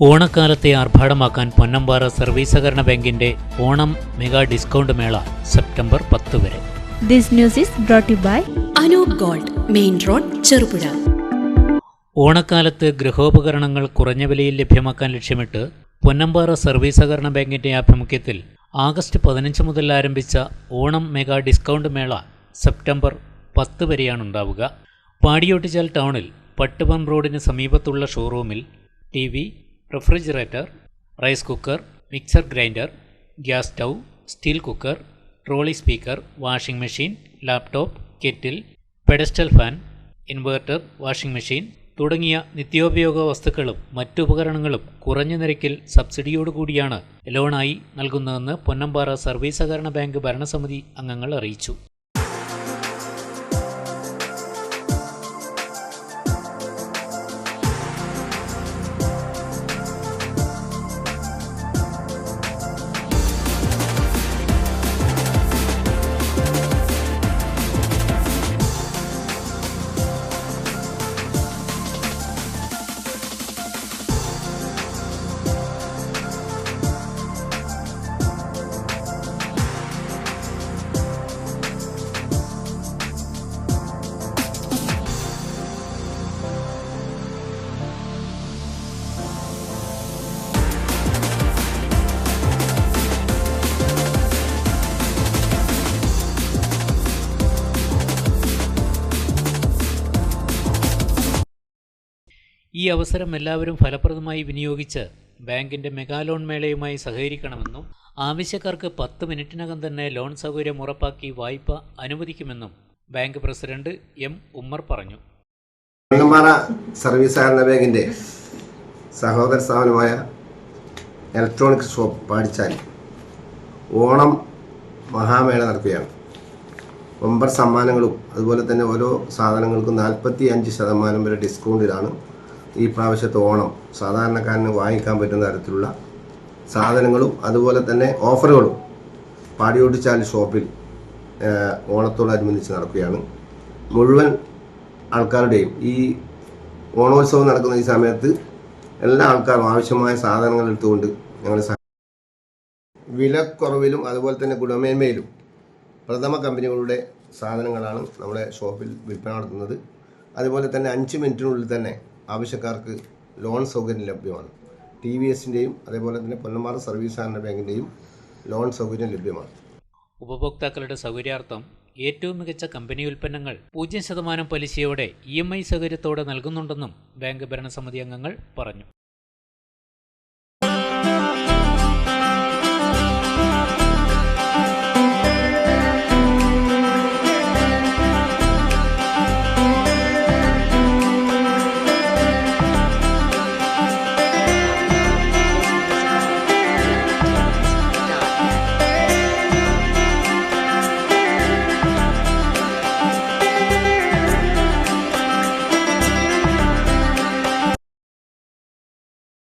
ഓണക്കാലത്തെ ആർഭാടമാക്കാൻ Ponnampara service സഹകരണ ബാങ്കിന്റെ Onam mega discount മേള സെപ്റ്റംബർ പത്ത് വരെ. This news is brought to you by Anoop gold main road Cherupuzha. ഓണക്കാലത്ത് ഗൃഹോപകരണങ്ങൾ കുറഞ്ഞ വിലയിൽ ലഭ്യമാക്കാൻ ലക്ഷ്യമിട്ട് പൊന്നമ്പാറ സർവീസ് സഹകരണ ബാങ്കിന്റെ ആഭിമുഖ്യത്തിൽ ആഗസ്റ്റ് പതിനഞ്ച് മുതൽ ആരംഭിച്ച ഓണം മെഗാ ഡിസ്കൗണ്ട് മേള സെപ്റ്റംബർ പത്ത് വരെയാണ് ഉണ്ടാവുക. പാടിയോട്ടിച്ചാൽ ടൗണിൽ പട്ടുപം റോഡിന് സമീപത്തുള്ള ഷോറൂമിൽ T V refrigerator rice cooker mixer grinder gas stove steel cooker trolley speaker washing machine laptop kettle pedestal fan inverter washing machine തുടങ്ങിയ നിത്യോപയോഗ വസ്തുക്കളും മറ്റുപകരണങ്ങളും കുറഞ്ഞ നിരക്കിൽ സബ്സിഡിയോടുകൂടിയാണ് ലോണായി നൽകുന്നതെന്ന് പൊന്നമ്പാറ സർവീസ് സഹകരണ ബാങ്ക് ഭരണസമിതി അംഗങ്ങൾ അറിയിച്ചു. ഈ അവസരം എല്ലാവരും ഫലപ്രദമായി വിനിയോഗിച്ച് ബാങ്കിന്റെ മെഗാ ലോൺ മേളയുമായി സഹകരിക്കണമെന്നും ആവശ്യക്കാർക്ക് പത്ത് മിനിറ്റിനകം തന്നെ ലോൺ സൗകര്യം ഉറപ്പാക്കി വായ്പ അനുവദിക്കുമെന്നും ബാങ്ക് പ്രസിഡന്റ് എം ഉമ്മർ പറഞ്ഞു. വെള്ളമ്പാറ സർവീസ് സഹകരണ ബാങ്കിന്റെ സഹോദര സ്ഥാപനമായ ഇലക്ട്രോണിക് ഷോപ്പ് പാടിച്ചാൽ ഓണം മഹാമേള നടക്കുകയാണ്. ഒമ്പർ സമ്മാനങ്ങളും അതുപോലെ തന്നെ ഓരോ സാധനങ്ങൾക്കും നാൽപ്പത്തി അഞ്ച് ശതമാനം വരെ ഡിസ്കൗണ്ടിലാണ് ഈ പ്രാവശ്യത്തെ ഓണം സാധാരണക്കാരന് വാങ്ങിക്കാൻ പറ്റുന്ന തരത്തിലുള്ള സാധനങ്ങളും അതുപോലെ തന്നെ ഓഫറുകളും പാടിയോട്ടിച്ചാൽ ഷോപ്പിൽ ഓണത്തോടനുബന്ധിച്ച് നടക്കുകയാണ്. മുഴുവൻ ആൾക്കാരുടെയും ഈ ഓണോത്സവം നടക്കുന്ന ഈ സമയത്ത് എല്ലാ ആൾക്കാരും ആവശ്യമായ സാധനങ്ങൾ എടുത്തുകൊണ്ട് ഞങ്ങൾ വിലക്കുറവിലും അതുപോലെ തന്നെ ഗുണമേന്മയിലും പ്രഥമ കമ്പനികളുടെ സാധനങ്ങളാണ് നമ്മുടെ ഷോപ്പിൽ വിൽപ്പന നടത്തുന്നത്. അതുപോലെ തന്നെ അഞ്ച് മിനിറ്റിനുള്ളിൽ തന്നെ ആവശ്യക്കാർക്ക് ലോൺ സൗകര്യം ലഭ്യമാണ്. ടി വി എസിന്റെയും അതേപോലെ തന്നെ പൊന്നമ്മാറ സർവീസ് സഹകരണ ബാങ്കിന്റെയും ലോൺ സൗകര്യം ലഭ്യമാണ്. ഉപഭോക്താക്കളുടെ സൗകര്യാർത്ഥം ഏറ്റവും മികച്ച കമ്പനി ഉൽപ്പന്നങ്ങൾ പൂജ്യം ശതമാനം പലിശയോടെ ഇ എം ഐ സൗകര്യത്തോടെ നൽകുന്നുണ്ടെന്നും ബാങ്ക് ഭരണസമിതി അംഗങ്ങൾ പറഞ്ഞു.